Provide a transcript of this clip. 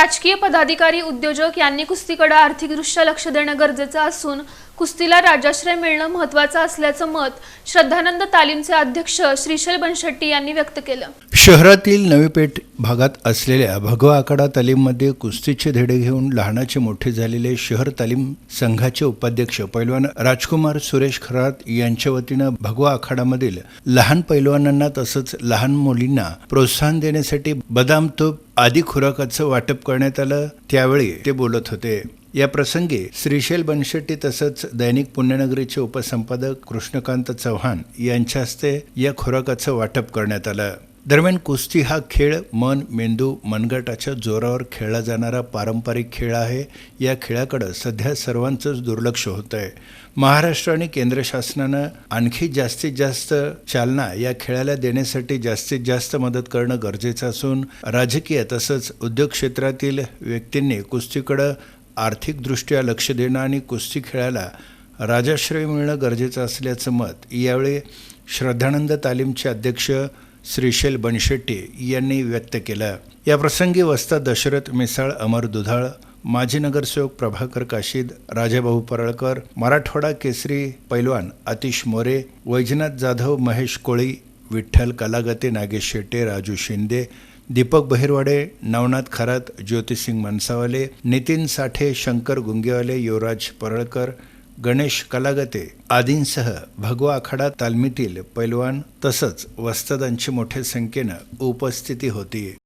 राजकीय पदाधिकारी उद्योजक यांनी कुस्तीकडे आर्थिकदृष्ट्या लक्ष देणं गरजेचं असून कुस्तीला राजाश्रय मिळणं महत्वाचं असल्याचं मत श्रद्धानंद तालीमचे अध्यक्ष श्रीशैल बनशेट्टी यांनी व्यक्त केलं. शहरातील नवी पेठ भागात असलेल्या भगवा आखाडा तालीममध्ये कुस्तीचे धडे घेऊन लहानाचे मोठे झालेले शहर तालीम संघाचे उपाध्यक्ष पैलवान राजकुमार सुरेश खरात यांच्या वतीनं भगवा आखाडामधील लहान पैलवानांना तसंच लहान मुलींना प्रोत्साहन देण्यासाठी बदाम तूप आदी खुराकाचं वाटप करण्यात आलं. त्यावेळी ते बोलत होते. या प्रसंगी श्रीशैल बनशेट्टी तसंच दैनिक पुण्यनगरीचे उपसंपादक कृष्णकांत चव्हाण यांच्या हस्ते या खुराकाचं वाटप करण्यात आलं. दरम्यान कुस्ती हा खेळ मन मेंदू मनगटाच्या जोरावर खेळला जाणारा पारंपरिक खेळ आहे. या खेळाकडं सध्या सर्वांचंच दुर्लक्ष होत आहे महाराष्ट्र आणि केंद्र शासनानं आणखी जास्तीत जास्त चालना या खेळाला देण्यासाठी जास्तीत जास्त मदत करणं गरजेचं असून राजकीय तसंच उद्योग क्षेत्रातील व्यक्तींनी कुस्तीकडं आर्थिकदृष्ट्या लक्ष देणं आणि कुस्ती खेळाला राजाश्रय मिळणं गरजेचं असल्याचं मत यावेळी श्रद्धानंद तालीमचे अध्यक्ष श्रीशैल बनशेट्टी यांनी व्यक्त केलं. या प्रसंगी वस्ता दशरथ मिसाळ अमर दुधाळ माजी नगरसेवक प्रभाकर काशीद राजाभाऊ परळकर मराठवाडा केसरी पैलवान आतिश मोरे वैजनाथ जाधव महेश कोळी विठ्ठल कलागते नागेश शेट्टे राजू शिंदे दीपक बहिरवाडे नवनाथ खरात ज्योतिसिंग मनसावाले नितीन साठे शंकर गुंगेवाले युवराज परळकर गणेश कलागते आदींसह भगवा आखाडा तालमीतील पैलवान तसंच वस्तादांची मोठ्या संख्येनं उपस्थिती होती.